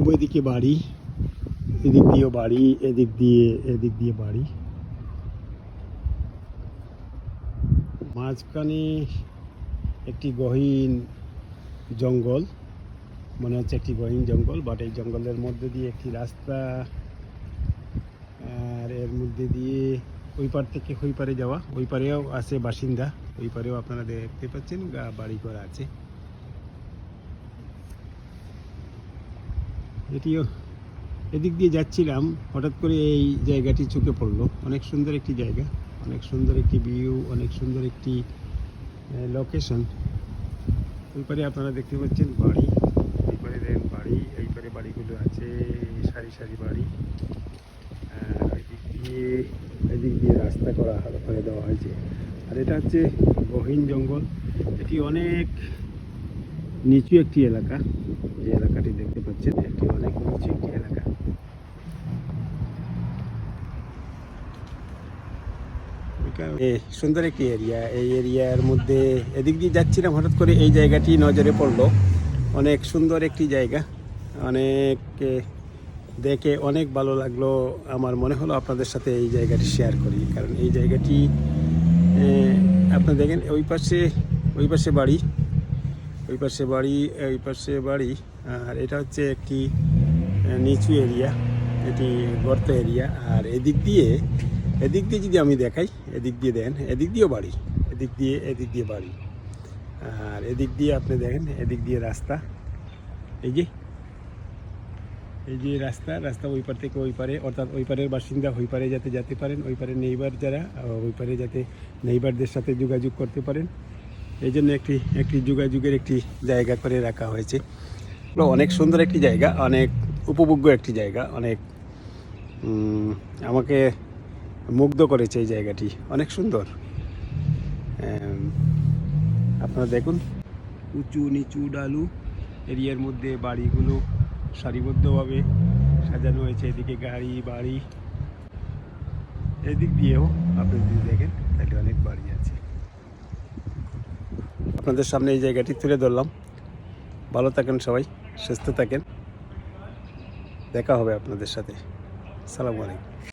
উভয় দিকে বাড়ি, এদিক দিয়েও বাড়ি, এদিক দিয়ে এদিক দিয়ে বাড়ি। মাঝখানে একটি গহীন জঙ্গল, মনে হচ্ছে একটি গহীন জঙ্গল বাট এই জঙ্গলের মধ্যে দিয়ে একটি রাস্তা, আর এর মধ্যে দিয়ে ওই পার থেকে ওই পারে যাওয়া। ওই পারেও আছে বাসিন্দা, ওই পারেও আপনারা দেখতে পাচ্ছেন বাড়ি করা আছে। এটিও এদিক দিয়ে যাচ্ছিলাম, হঠাৎ করে এই জায়গাটি চোখে পড়ল। অনেক সুন্দর একটি জায়গা, অনেক সুন্দর একটি ভিউ অনেক সুন্দর একটি লোকেশন ওই পারে আপনারা দেখতে পাচ্ছেন বাড়ি। এই পারে দেখেন বাড়ি, এই পারে বাড়িগুলো আছে, সারি সারি বাড়ি। এদিক দিয়ে এদিক দিয়ে রাস্তা করা, করে দেওয়া হয়েছে। আর এটা হচ্ছে গহীন জঙ্গল। এটি অনেক নিচু একটি এলাকা। যে এটি একটি এলাকা। সুন্দর একটি এরিয়া এই এরিয়ার মধ্যে এদিক দিয়ে যাচ্ছিলাম হঠাৎ করে এই জায়গাটি নজরে পড়ল। অনেক সুন্দর একটি জায়গা। অনেক দেখে অনেক ভালো লাগল। আমার মনে হলো আপনাদের সাথে এই জায়গাটি শেয়ার করি। কারণ এই জায়গাটি এ, আপনারা দেখেন ওই পাশে ওই পাশে বাড়ি। ওই পাশে বাড়ি ওই পাশে বাড়ি। আর এটা হচ্ছে একটি নিচু এরিয়া এটি গর্ত এরিয়া আর এদিক দিয়ে এদিক দিয়ে যদি আমি দেখাই, এদিক দিয়ে দেন, এদিক দিয়েও বাড়ি, এদিক দিয়ে এদিক দিয়ে বাড়ি। আর এদিক দিয়ে আপনি দেখেন, এদিক দিয়ে রাস্তা, এই যে এই যে রাস্তা রাস্তা ওই পার থেকে ওই পারে, অর্থাৎ ওই পারের বাসিন্দা ওই পারে যাতে যেতে পারেন, ওই পারে নেইবার যারা ওই পারে যাতে নেইবারদের সাথে যোগাযোগ করতে পারেন। এই জন্য একটি একটি যোগাযোগের একটি জায়গা করে রাখা হয়েছে। অনেক সুন্দর একটি জায়গা, অনেক উপভোগ্য একটি জায়গা, অনেক আমাকে মুগ্ধ করেছে এই জায়গাটি, অনেক সুন্দর। আপনারা দেখুন, উঁচু নিচু ডালু, এরিয়ার মধ্যে বাড়িগুলো সারিবদ্ধভাবে সাজানো হয়েছে, এদিকে গাড়ি, বাড়ি। এদিক দিয়েও আপনি যদি দেখেন, তাহলে অনেক বাড়ি আছে। আপনাদের সামনে এই জায়গাটি তুলে ধরলাম। ভালো থাকেন সবাই, সুস্থ থাকেন। দেখা হবে আপনাদের সাথে। সালামু আলাইকুম।